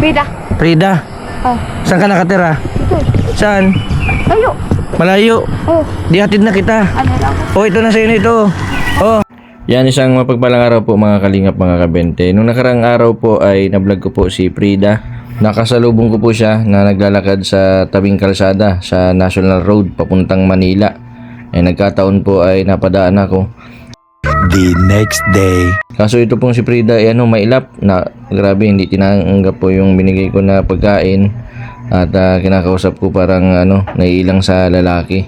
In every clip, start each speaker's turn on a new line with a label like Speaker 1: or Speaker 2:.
Speaker 1: Bida.
Speaker 2: Frida,
Speaker 1: Oh.
Speaker 2: saan ka nakatira?
Speaker 1: Ito.
Speaker 2: Saan?
Speaker 1: Tayo.
Speaker 2: Malayo.
Speaker 1: Oh.
Speaker 2: Di hatid na kita.
Speaker 1: Ano lang.
Speaker 2: Oh, ito na sa'yo nito. Oh. Yan isang mapagpalang araw po mga kalingap mga kabente. Nung nakarang araw po ay nablog ko po si Frida. Nakasalubong ko po siya na naglalakad sa tabing kalsada sa National Road papuntang Manila. Eh nagkataon po ay napadaan ako.
Speaker 3: The next day.
Speaker 2: Kaso ito pong si Frida ay ano mailap na grabe hindi tinanggap po yung binigay ko na pagkain at ah, kinakausap ko parang ano naiilang sa lalaki.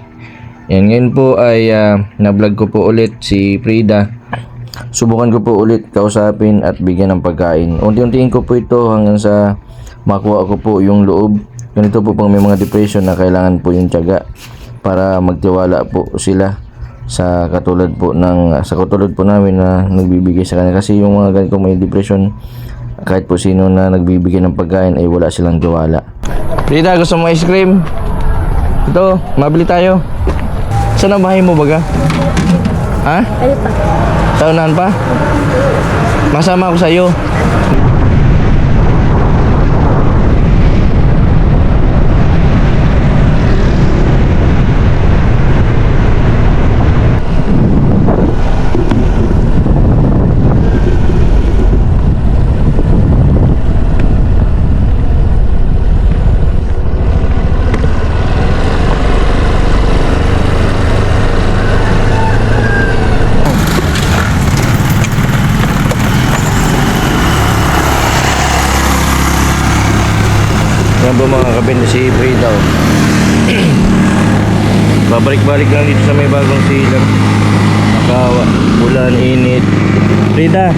Speaker 2: Yan ngayon po ay ah, na-vlog ko po ulit si Frida. Subukan ko po ulit kausapin at bigyan ng pagkain. Unti-untiin ko po ito hanggang sa makuha ko po yung loob. Ganito po pang may mga depression na kailangan po yung tiyaga para magtiwala po sila sa katulad po ng sa katulad po namin na nagbibigay sa kanila kasi yung mga ganito may depression kahit po sino na nagbibigay ng pagkain ay wala silang tiwala. Frida, gusto mo ice cream? Ito, mabili tayo. Saan ang bahay mo baga? Ha?
Speaker 1: Tayo pa.
Speaker 2: Sa unahan pa? Masama ako sa iyo. Yan po mga kabindi si Frida. oh. Babalik-balik lang dito sa may bagong silang. Nakawa, bulan, init. Frida,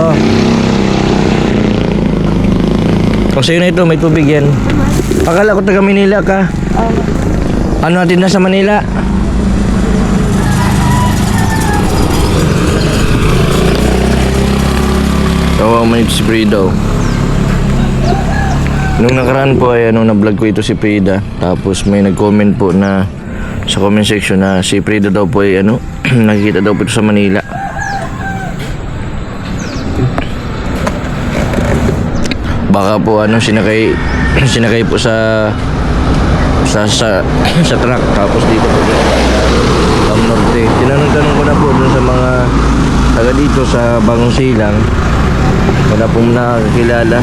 Speaker 2: oh. O sa'yo na ito, may tubig yan. Akala ko taga Manila ka. Ano natin na sa Manila? Kawawa man ito si Frida. oh. Nung nakaraan po ay ano, na-vlog ko ito si Frida. Tapos may nag-comment po na sa comment section na si Frida daw po ay ano, nakikita daw po ito sa Manila. Baka po ano sinakay sinakay po sa sa sa, sa truck tapos dito po Cam Norte. Tinanong-tanong ko na po dun sa mga taga dito sa Bagong Silang. Wala pong nakakilala.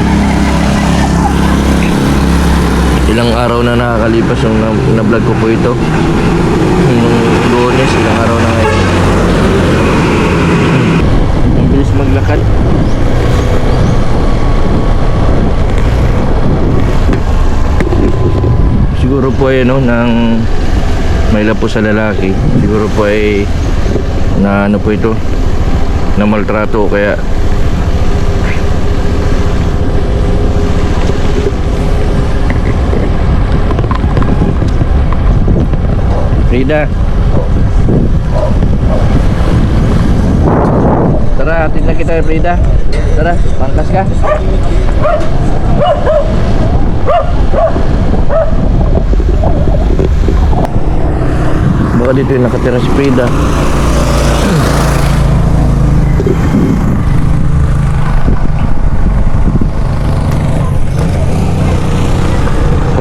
Speaker 2: Ilang araw na nakakalipas yung na- na-vlog ko po ito. Nung lunes, ilang araw na ngayon. Ang bilis maglakad. Siguro po ay ano, nang may po sa lalaki. Siguro po ay na ano po ito, na maltrato kaya Frida. Tara, atin na kita, Frida. Tara, pangkas ka. Baka dito yung nakatira si Frida.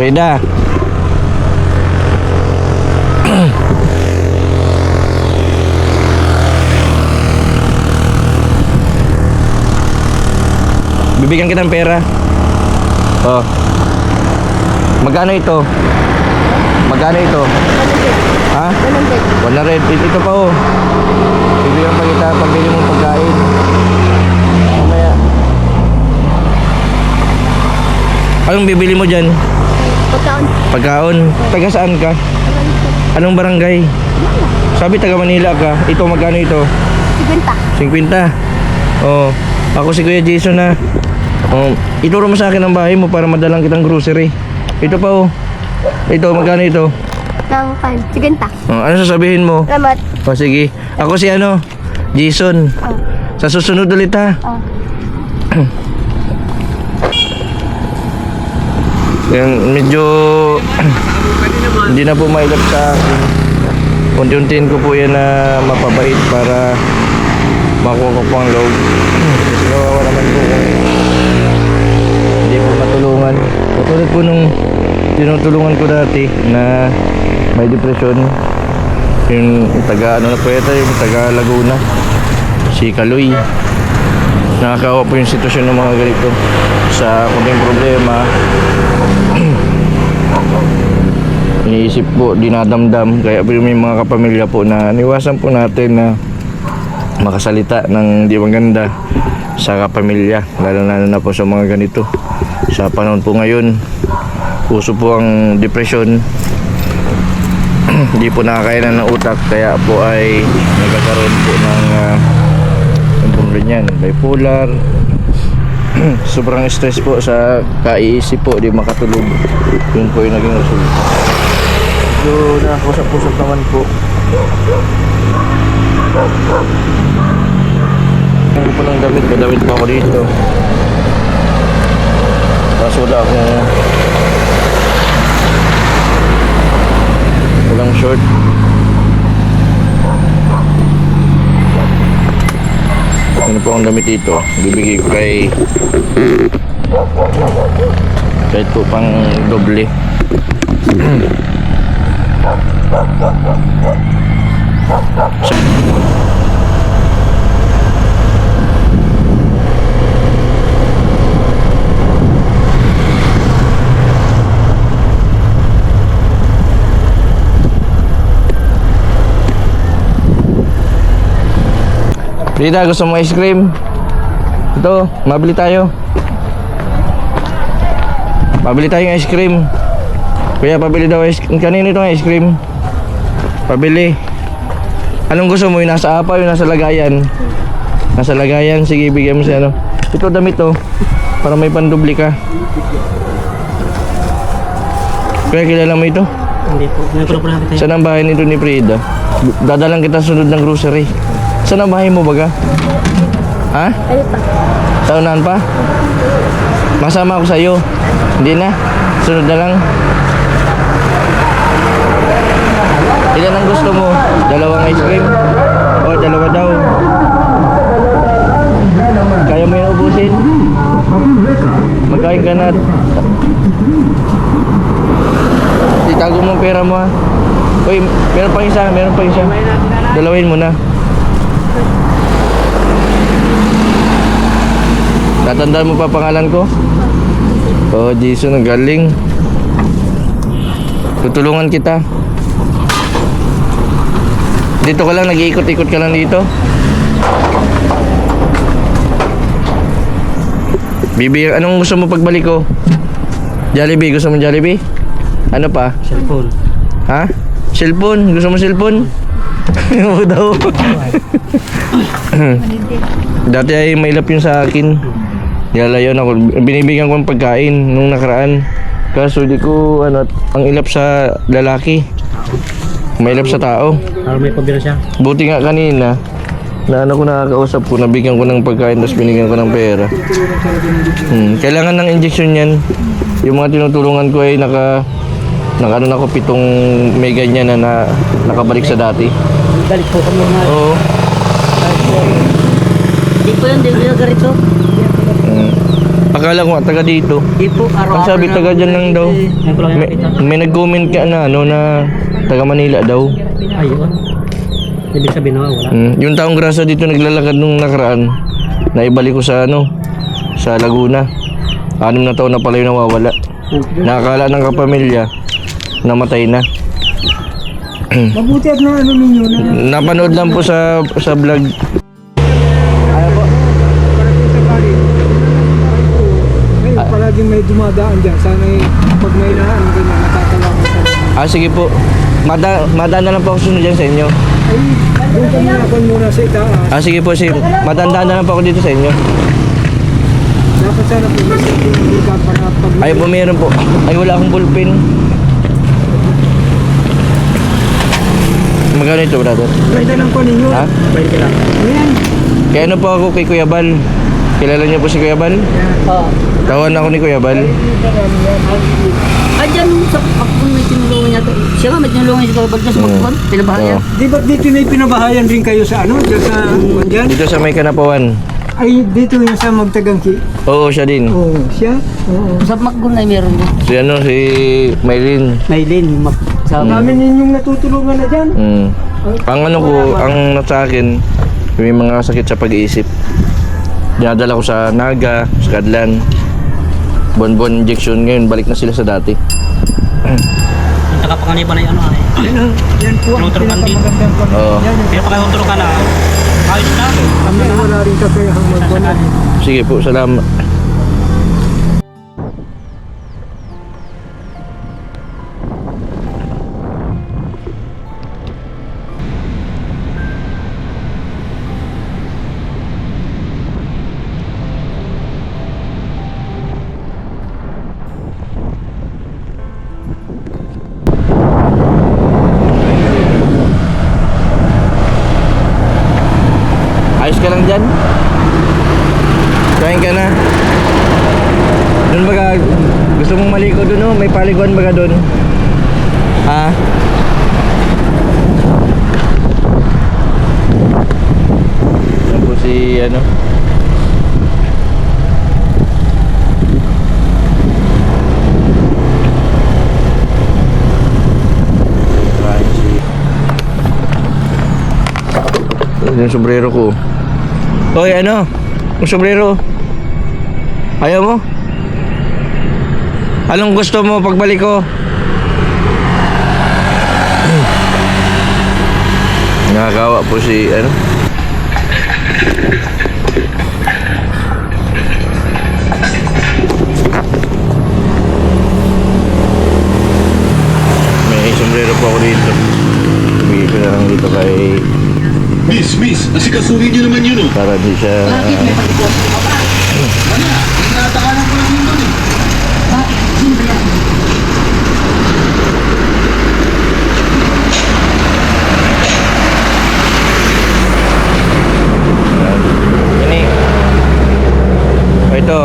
Speaker 2: Frida. Bibigyan kita ng pera. Oh. Magkano ito? Magkano ito? Ha?
Speaker 1: Ganun din.
Speaker 2: Wala red. Ito pa oh. Bibigyan pa kita pambili mong pagkain. Mamaya. Anong bibili mo dyan?
Speaker 1: Pagkaon.
Speaker 2: Pagkaon. Taga saan ka? Anong barangay? Sabi taga Manila ka. Ito magkano ito?
Speaker 1: Sigwenta.
Speaker 2: 50. Oh, ako si Kuya Jason na. Oh, ituro mo sa akin ang bahay mo para madalang kitang grocery. Ito pa oh. Ito magkano ito?
Speaker 1: Nang kan. Sigwenta.
Speaker 2: Oh, ano sasabihin mo?
Speaker 1: Salamat.
Speaker 2: O sige. Ako si ano? Jason.
Speaker 1: Oh.
Speaker 2: Sa susunod ulit ha.
Speaker 1: Oh.
Speaker 2: Yan, medyo hindi na po mailap sa akin. Unti-untiin ko po yan na mapabait para makuha ko po ang loob. Kasi kawawa naman po kung matuloy Katulad po nung tinutulungan ko dati na may depression. Yung taga ano na po yata, yung taga Laguna. Si Kaloy. Nakakawa po yung sitwasyon ng mga ganito. Sa kunting problema, iniisip po, dinadamdam. Kaya po yung mga kapamilya po na niwasan po natin na makasalita ng di maganda sa kapamilya. Lalo-lalo na po sa mga ganito. Sa panahon po ngayon, uso po ang depression. Hindi po nakakainan ng utak kaya po ay nagkakaroon po ng uh, pong ganyan, bipolar. Sobrang stress po sa kaiisip po, di makatulog. Yun po yung naging resulta. So, nakakausap-usap naman po. Ano po ng damit, may damit pa ako dito. Tapos wala akong walang short. Ano po ang damit dito? Bibigay ko kay kahit po pang doble. Frida, gusto mo ice cream? Ito, mabili tayo. Pabili tayong ice cream. Kuya, pabili daw ice cream. Kanino itong ice cream? Pabili. Anong gusto mo? Yung nasa apa, yung nasa lagayan? Nasa lagayan, sige, bigyan mo siya, ano. Ito, damit to. Para may pandubli ka. Kuya, kilala mo ito?
Speaker 4: Hindi po. Po nakita
Speaker 2: Saan ang bahay nito ni Frida? Dadalang kita sunod ng grocery. Saan ang bahay mo baga? Ha?
Speaker 1: Pa?
Speaker 2: Taunan pa? Masama ako sa'yo. Hindi na. Sunod na lang. Ilan ang gusto mo? Dalawang ice cream? O, dalawa daw. Kaya mo yung ubusin? Magkain ka na. Itago mo pera mo ha. Uy, meron pang isa, meron pang isa. Dalawin mo na. Tatandaan mo pa pangalan ko? Oh, Jason, ang galing. Tutulungan kita. Dito ka lang, nag-iikot-ikot ka lang dito. Bibi, anong gusto mo pagbalik ko? Jollibee, gusto mo Jollibee? Ano pa?
Speaker 4: Cellphone.
Speaker 2: Ha? Cellphone? Gusto mo cellphone? Oo daw. Dati ay mailap yun sa akin. Nilalayon ako. Binibigyan ko ng pagkain nung nakaraan. Kaso di ko, ano, ang ilap sa lalaki. Mailap sa tao.
Speaker 4: Para may pabira siya.
Speaker 2: Buti nga kanina, na ano ko nakakausap ko, nabigyan ko ng pagkain tapos binigyan ko ng pera. Hmm, kailangan ng injection yan. Yung mga tinutulungan ko ay naka, naka ano na ako, pitong may ganyan na, na nakabalik sa dati.
Speaker 4: Balik po kami na.
Speaker 2: Oo.
Speaker 4: Hindi po yun. Ko yung garito.
Speaker 2: Hmm. Akala ko nga taga dito.
Speaker 4: Hindi po.
Speaker 2: Ang
Speaker 4: Araw-araw
Speaker 2: sabi
Speaker 4: na-
Speaker 2: taga dyan lang daw.
Speaker 4: Ko lang
Speaker 2: May, may nag-comment ka na ano na taga Manila daw.
Speaker 4: Ayun. Ibig sabihin na wala.
Speaker 2: Hmm. Yung taong grasa dito naglalakad nung nakaraan, naibalik ko sa ano, sa Laguna. Anim na taon na pala yung nawawala. Nakakala ng kapamilya, namatay na.
Speaker 5: Mabuti at na ano ninyo na
Speaker 2: Napanood lang po sa sa vlog.
Speaker 5: ngayon palaging may dumadaan dyan. Sana eh, pag may naan ganyan, natatawakan ka.
Speaker 2: Ah, sige po. Mada, madaan na lang po ako sunod dyan sa inyo.
Speaker 5: Ay, doon ako muna sa itaas.
Speaker 2: Ah, sige po, sige. Matandaan na lang po ako dito sa inyo.
Speaker 5: Dapat sana po certificate ka para pag
Speaker 2: Ay po, meron po. Ay, wala akong ballpen. Magkano ito, brother?
Speaker 5: Ganda lang po ninyo.
Speaker 2: Ha?
Speaker 4: Ka lang.
Speaker 5: Ayan.
Speaker 2: Kaya ano po ako kay Kuya Bal? Kilala niyo po si Kuya Bal?
Speaker 4: Oo.
Speaker 2: Tawan ako ni Kuya Bal.
Speaker 4: Ay, dyan sa ako may tinulungan niya. to. Siya nga may tinulungan niya sa Tawabag niya sa
Speaker 2: Oo.
Speaker 4: Pagkuhan. Pinabahayan.
Speaker 2: Oo.
Speaker 5: Di ba dito may pinabahayan rin kayo sa ano? Dyan sa, dyan?
Speaker 2: Dito sa may kanapawan.
Speaker 5: Ay, dito yung sa magtagangki.
Speaker 2: Oo, siya din.
Speaker 5: Oo, siya. Oo.
Speaker 4: Sa Macgon ay meron din.
Speaker 2: Si ano, si Maylin.
Speaker 4: Maylin, Mac. Sa
Speaker 5: Namin ninyong natutulungan na dyan.
Speaker 2: Mm. Ang ano ko, ang sa akin, may mga sakit sa pag-iisip. Dinadala ko sa Naga, sa Kadlan. Bon-bon injection ngayon, balik na sila sa dati.
Speaker 6: Nakapanganiban na yung ano ay.
Speaker 5: Yan, ang- yan po ang
Speaker 6: Tinuturukan din.
Speaker 2: Oo.
Speaker 6: Pero pag ka na, ayos na.
Speaker 5: Kami ay wala rin kakayahang magbanat.
Speaker 2: Sige po, salamat. Maliko doon no? May paliguan baga doon? Ha? Yan po si ano? Yung sombrero ko. Hoy, ano? Yung sombrero. Ayaw mo? Anong gusto mo pagbalik ko? Nakakawa po si ano? May sombrero po ako dito. Bigay ko na lang dito kay
Speaker 7: Miss, miss, asikasuhin niyo naman yun oh.
Speaker 2: para di siya
Speaker 7: Tinatakalan ko lang yun doon eh.
Speaker 2: Ini. Oh, ito.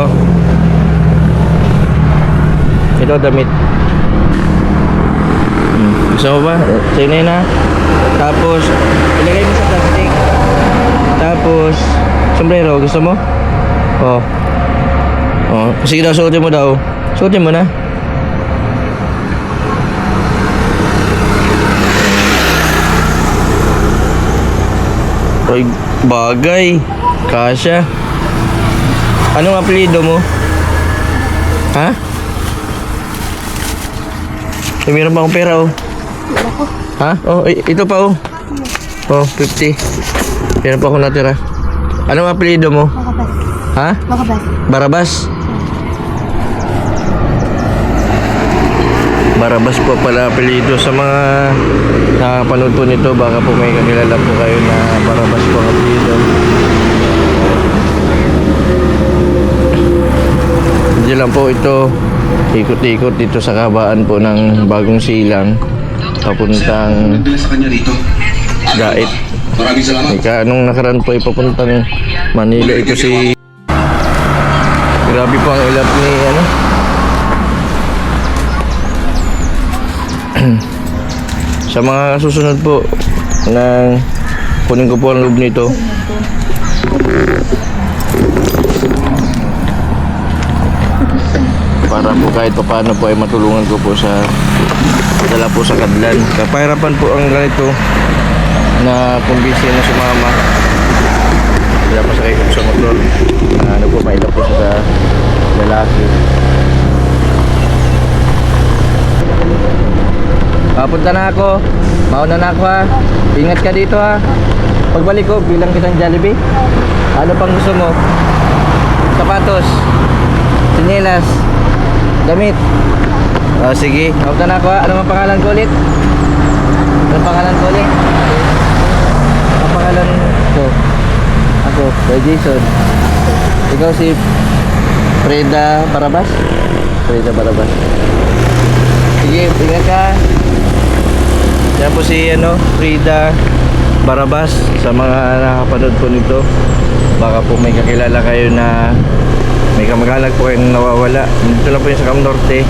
Speaker 2: Ito damit. Hmm. Gusto mo ba? Sa'yo na. Tapos, ilagay mo sa plastic. Tapos, sombrero. Gusto mo? Oh. Oh. Sige daw, suotin mo daw. Suotin mo na. Ay, bagay. Kasya. Anong apelido mo? Ha? Eh, meron pa akong pera, oh. Ha? Oh, ito pa, oh. Oh, 50. Meron pa akong natira. Anong apelido mo?
Speaker 1: Makabas.
Speaker 2: Ha?
Speaker 1: Makabas.
Speaker 2: Barabas? Barabas po pala apelido sa mga nakapanood po nito baka po may kakilala po kayo na Barabas po ang apelido Hindi lang po ito ikot-ikot dito sa kabaan po ng bagong silang papuntang. Gait
Speaker 7: Maraming salamat.
Speaker 2: Ika, nung nakaraan po ay papuntang Manila ito si Grabe po ang ilap ni ano Sa mga susunod po na kunin ko po ang loob nito para po kahit pa paano po ay matulungan ko po sa dala po sa kadlan kapahirapan po ang ganito na kumbisi na sumama wala pa sa kayo sa motor na ano po mailap po sa lalaki Papunta na ako. Mauna na ako ha. Ingat ka dito ha. Pagbalik ko, bilang kitang Jollibee. Ano pang gusto mo? Sapatos. Sinyelas. Damit. O sige, papunta na ako ha. Ano ang pangalan ko ulit? Ano pangalan ko ulit? Ang pangalan ko? Ako, kay Jason. Ikaw si Freda Barabas? Freda Barabas. Sige, ingat ka. Yan po si ano, Frida Barabas sa mga nakapanood po nito. Baka po may kakilala kayo na may kamag-anak po kayong nawawala. Dito lang po yung sa Cam Norte.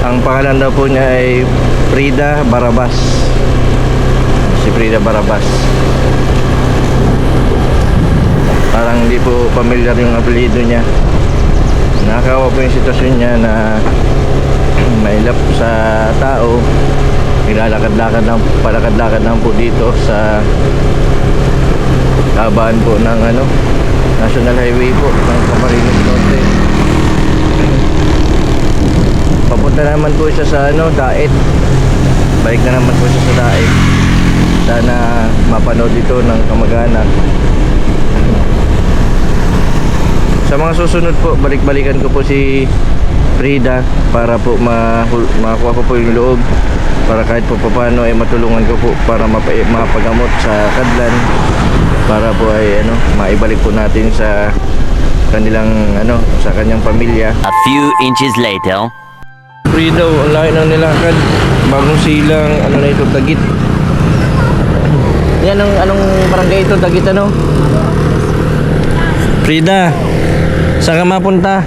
Speaker 2: Ang pangalan daw po niya ay Frida Barabas. Si Frida Barabas. parang hindi po familiar yung apelido niya. Nakakawa po yung sitwasyon niya na mailap sa tao. Nilalakad-lakad lang, palakad-lakad lang po dito sa kabaan po ng ano, National Highway po ng Camarines Norte. Papunta naman po siya sa ano, Daet. Balik na naman po siya sa Daet. Sana mapanood ito ng kamag-anak. Sa mga susunod po, balik-balikan ko po si Frida para po mahul- makakuha ko po yung loob para kahit po paano ay matulungan ko po para mapa- mapagamot sa kadlan para po ay ano maibalik po natin sa kanilang ano sa kanyang pamilya
Speaker 8: A few inches later.
Speaker 2: Frida, ang laki ng nilakad. Bagong silang, ano na ito, Dagit. Yan, ang, anong barangay ito, Dagit ano? Frida, saan ka mapunta?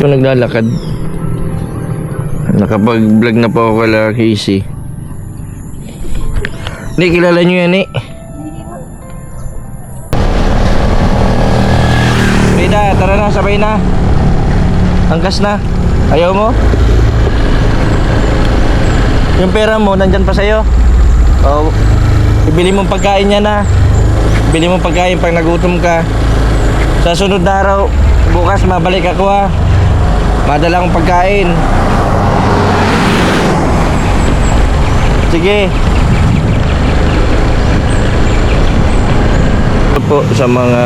Speaker 2: Ito naglalakad. Nakapag-vlog na po ako kala Casey. Hindi, kilala nyo yan eh. Frida, tara na, sabay na. Angkas na. Ayaw mo? Yung pera mo, nandyan pa sa'yo. O, ibili mong pagkain niya na. Ibili mong pagkain pag nagutom ka. Sa sunod na araw, bukas mabalik ako ha. Madala akong pagkain. Sige. Po sa mga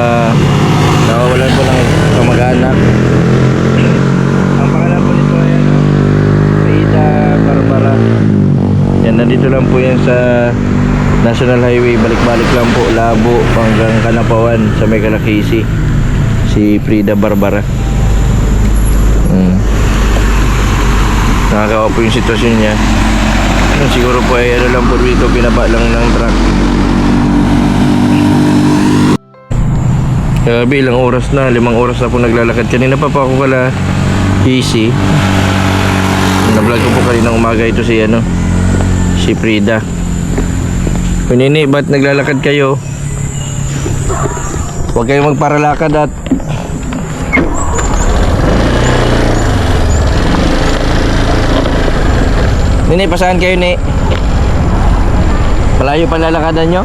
Speaker 2: nawawalan po ng kamag-anak. Ang pangalan po nito ay ano, Rita Barbara. Yan, nandito lang po yan sa National Highway. Balik-balik lang po, Labo hanggang Kanapawan sa may Kalakisi. Si Frida Barbara. Hmm. Nakakawa po yung sitwasyon niya. Siguro po ay ano lang po dito, pinaba lang ng truck. Grabe, ilang oras na, limang oras na po naglalakad. Kanina pa pa ako kala easy. Na-vlog ko po kanina umaga ito si ano, si Frida. Kunini, ba't naglalakad kayo? Huwag kayong magparalakad at Nini, pasahan kayo ni? Malayo pa lalakadan nyo?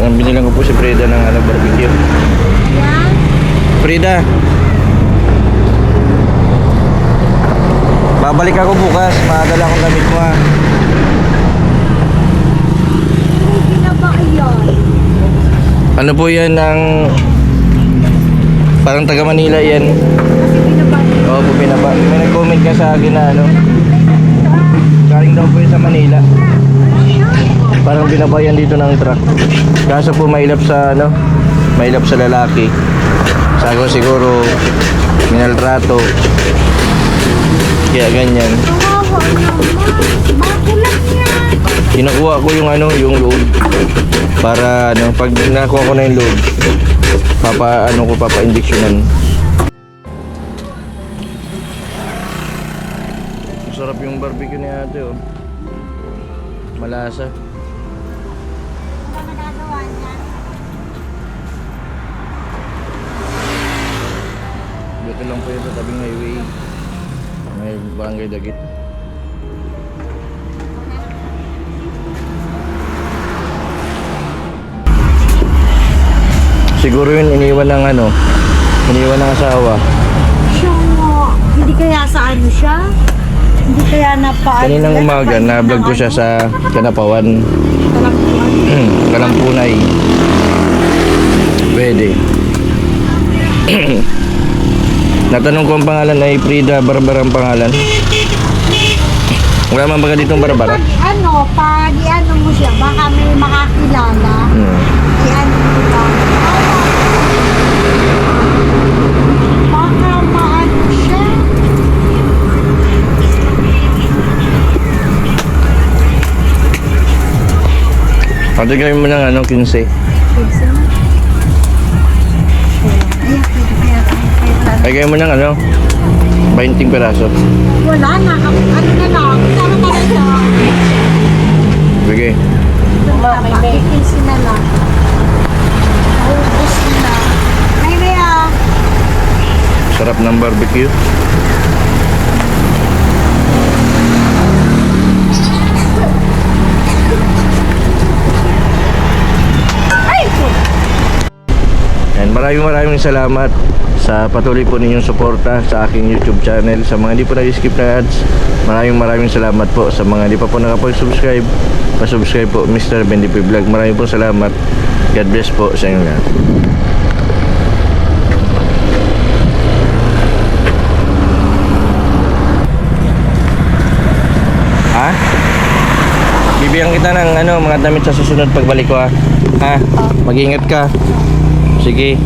Speaker 2: Ang binilang ko po si Frida ng ano, barbecue. Frida. Babalik ako bukas. Madala akong gamit mo ha.
Speaker 1: Iyon?
Speaker 2: Ano po yan ng... Parang taga Manila yan. Oo po pinaba. May nag-comment ka sa akin na ano. Galing daw po yun sa Manila. Parang binabayan dito ng truck. Kaso po mailap sa ano, mailap sa lalaki. Sago siguro minaltrato. Kaya ganyan. Kinukuha ko yung ano, yung load. Para ano, pag nakuha ko na yung load, papa ano ko papa injectionan. Masarap yung barbecue ni ate oh. Malasa. Dito lang po yun sa tabing highway. May barangay Dagit. Siguro yun iniwan ng ano, iniwan ng asawa.
Speaker 9: Siya nga. Hindi kaya sa ano siya? Hindi kaya napaano
Speaker 2: Kaninang umaga, na-vlog
Speaker 9: ng
Speaker 2: ko siya
Speaker 9: ano?
Speaker 2: sa Kanapawan. Kalampunay. Pwede. Natanong ko ang pangalan ay Frida Barbara ang pangalan. Wala man baga ditong Barbara?
Speaker 9: Pag ano, pag ano mo siya, baka may makakilala.
Speaker 2: Hmm.
Speaker 9: I-ano mo ba? Baka maano siya.
Speaker 2: Patigay mo ng ano, 15. 15? Ay Lagay mo ng ano? 20 peraso.
Speaker 9: Wala na. Ano na lang. Sama na lang siya.
Speaker 2: Sige.
Speaker 9: Ipisin na lang. Ubus na. May may ah.
Speaker 2: Sarap ng barbecue. Maraming maraming salamat sa patuloy po ninyong suporta sa aking YouTube channel. Sa mga hindi po nag-skip na ads, maraming maraming salamat po. Sa mga hindi pa po nakapag-subscribe, pa-subscribe po Mr. Bendipi Vlog. Maraming po salamat. God bless po sa inyo lahat. Ha? Bibigyan kita ng ano, mga damit sa susunod pagbalik ko ha. Ha? Mag-ingat ka. Sige.